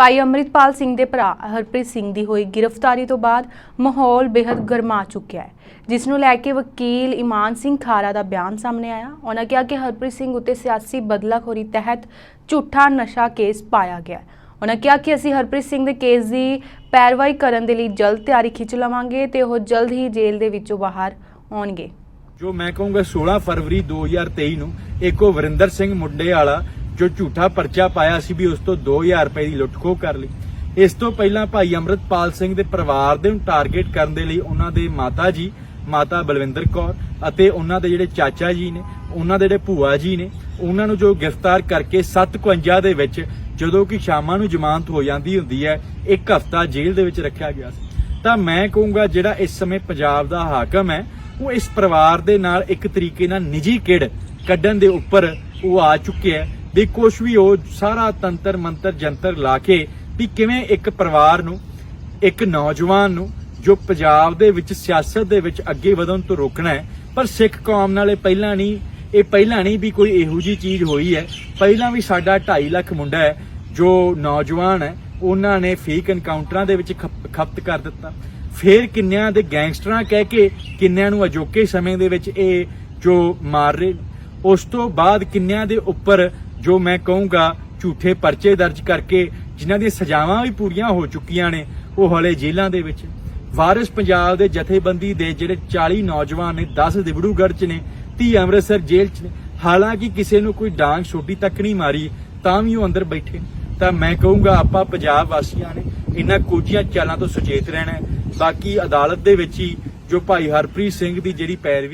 ਭਾਈ ਅੰਮ੍ਰਿਤਪਾਲ ਸਿੰਘ ਦੇ ਭਰਾ ਹਰਪ੍ਰੀਤ ਸਿੰਘ ਦੀ ਹੋਈ ਗ੍ਰਿਫਤਾਰੀ ਤੋਂ ਬਾਅਦ ਮਾਹੌਲ ਬੇहद ਗਰਮਾ ਚੁੱਕਿਆ ਹੈ, ਜਿਸ ਨੂੰ ਲੈ ਕੇ ਵਕੀਲ ਇਮਾਨ ਸਿੰਘ ਖਾਰਾ ਦਾ ਬਿਆਨ ਸਾਹਮਣੇ ਆਇਆ। ਉਹਨਾਂ ਕਿਹਾ ਕਿ ਹਰਪ੍ਰੀਤ ਸਿੰਘ ਉੱਤੇ ਸਿਆਸੀ ਬਦਲਾਖੋਰੀ ਤਹਿਤ ਝੂਠਾ ਨਸ਼ਾ ਕੇਸ ਪਾਇਆ ਗਿਆ ਉਹਨਾਂ ਕਿਹਾ ਕਿ ਅਸੀਂ ਹਰਪ੍ਰੀਤ ਸਿੰਘ ਦੇ ਕੇਸ ਦੀ ਪੈਰਵਾਈ ਕਰਨ ਦੇ ਲਈ ਜਲਦ ਤਿਆਰੀ ਖਿੱਚ ਲਵਾਂਗੇ ਤੇ ਉਹ ਜਲਦ ਹੀ ਜੇਲ੍ਹ ਦੇ ਵਿੱਚੋਂ ਬਾਹਰ ਆਉਣਗੇ। ਜੋ ਮੈਂ ਕਹੂੰਗਾ 16 ਫਰਵਰੀ 2023 ਨੂੰ ਇੱਕ ਉਹ ਵਰਿੰਦਰ ਸਿੰਘ ਮੁੰਡੇ ਵਾਲਾ ਜੋ ਝੂਠਾ ਪਰਚਾ ਪਾਇਆ ਸੀ ਵੀ ਉਸ ਤੋਂ 2000 ਰੁਪਏ ਦੀ ਲੁੱਟਖੋ ਕਰ ਲਈ। ਇਸ ਤੋਂ ਪਹਿਲਾਂ ਭਾਈ ਅੰਮ੍ਰਿਤਪਾਲ ਸਿੰਘ ਦੇ ਪਰਿਵਾਰ ਦੇ ਨੂੰ ਟਾਰਗੇਟ ਕਰਨ ਦੇ ਲਈ ਉਹਨਾਂ ਦੇ ਮਾਤਾ ਜੀ, ਮਾਤਾ ਬਲਵਿੰਦਰ ਕੌਰ ਅਤੇ ਉਹਨਾਂ ਦੇ ਜਿਹੜੇ ਚਾਚਾ ਜੀ ਨੇ, ਉਹਨਾਂ ਦੇ ਜਿਹੜੇ ਭੂਆ ਜੀ ਨੇ, ਉਹਨਾਂ ਨੂੰ ਜੋ ਗ੍ਰਿਫਤਾਰ ਕਰਕੇ 751 ਦੇ ਵਿੱਚ ਜਦੋਂ ਕਿ ਸ਼ਾਮਾਂ ਨੂੰ ਜ਼ਮਾਨਤ ਹੋ ਜਾਂਦੀ ਹੁੰਦੀ ਹੈ, ਇੱਕ ਹਫ਼ਤਾ ਜੇਲ੍ਹ ਦੇ ਵਿੱਚ ਰੱਖਿਆ ਗਿਆ ਸੀ। ਤਾਂ ਮੈਂ ਕਹੂੰਗਾ ਜਿਹੜਾ ਇਸ ਸਮੇਂ ਪੰਜਾਬ ਦਾ ਹਾਕਮ ਹੈ, ਉਹ ਇਸ ਪਰਿਵਾਰ ਦੇ ਨਾਲ ਇੱਕ ਤਰੀਕੇ ਨਾਲ ਨਿੱਜੀ ਕਿੜ ਕੱਢਣ ਦੇ ਉੱਪਰ ਉਹ ਆ ਚੁੱਕਿਆ ਹੈ। ਵੀ ਕੁਛ ਵੀ ਉਹ ਸਾਰਾ ਤੰਤਰ, ਮੰਤਰ, ਜੰਤਰ ਲਾ ਕੇ ਵੀ ਕਿਵੇਂ ਇੱਕ ਪਰਿਵਾਰ ਨੂੰ, ਇੱਕ ਨੌਜਵਾਨ ਨੂੰ ਜੋ ਪੰਜਾਬ ਦੇ ਵਿੱਚ, ਸਿਆਸਤ ਦੇ ਵਿੱਚ ਅੱਗੇ ਵਧਣ ਤੋਂ ਰੋਕਣਾ ਹੈ, ਪਰ ਸਿੱਖ ਕੌਮ ਨਾਲ ਇਹ ਪਹਿਲਾਂ ਨਹੀਂ, ਇਹ ਪਹਿਲਾਂ ਨਹੀਂ ਵੀ ਕੋਈ ਇਹੋ ਜੀ ਚੀਜ਼ ਹੋਈ ਹੈ। ਪਹਿਲਾਂ ਵੀ ਸਾਡਾ 2.5 ਲੱਖ ਮੁੰਡਾ ਹੈ, ਜੋ ਨੌਜਵਾਨ ਹੈ, ਉਹਨਾਂ ਨੇ ਫੇਕ ਐਨਕਾਊਂਟਰਾਂ ਦੇ ਵਿੱਚ ਖਪ- ਖਪਤ ਕਰ ਦਿੱਤਾ। ਫੇਰ ਕਿੰਨਿਆਂ ਦੇ ਗੈਂਗਸਟਰਾਂ ਕਹਿ ਕੇ ਕਿੰਨਿਆਂ ਨੂੰ ਅਜੋਕੇ ਸਮੇਂ ਦੇ ਵਿੱਚ ਇਹ ਜੋ ਮਾਰ ਰਹੇ ਉਸ ਤੋਂ ਬਾਅਦ ਕਿੰਨਿਆਂ ਦੇ ਉੱਪਰ ਜੋ ਮੈਂ ਕਹੂੰਗਾ, ਝੂਠੇ ਪਰਚੇ ਦਰਜ ਕਰਕੇ ਜਿਨ੍ਹਾਂ ਦੀਆਂ ਸਜ਼ਾਵਾਂ ਵੀ ਪੂਰੀਆਂ ਹੋ ਚੁੱਕੀਆਂ ਨੇ, ਉਹ ਹਲੇ ਜੇਲ੍ਹਾਂ ਦੇ ਵਿੱਚ। ਵਾਰਿਸ ਪੰਜਾਬ ਦੇ ਜਥੇਬੰਦੀ ਦੇ ਜਿਹੜੇ 40 ਨੌਜਵਾਨ ਨੇ 10 ਦਿਬੜੂਗੜ੍ਹ ਚ ਨੇ 30 ਅੰਮ੍ਰਿਤਸਰ ਜੇਲ੍ਹ ਚ ਨੇ। ਹਾਲਾਂਕਿ ਕਿਸੇ ਨੂੰ ਕੋਈ ਡਾਂਗ ਛੋਟੀ ਤੱਕ ਨਹੀਂ ਮਾਰੀ, ਤਾਂ ਵੀ ਉਹ ਅੰਦਰ ਬੈਠੇ ਤਾਂ ਮੈਂ ਕਹੂੰਗਾ, ਆਪਾਂ ਪੰਜਾਬ ਵਾਸੀਆਂ ਨੇ ਇਹਨਾਂ ਕੋਝੀਆਂ ਚਾਲਾਂ ਤੋਂ ਸੁਚੇਤ ਰਹਿਣਾ ਬਾਕੀ ਅਦਾਲਤ ਦੇ ਵਿੱਚ ਹੀ ਜੋ ਭਾਈ ਹਰਪ੍ਰੀਤ ਸਿੰਘ ਦੀ ਜਿਹੜੀ ਪੈਰਵੀ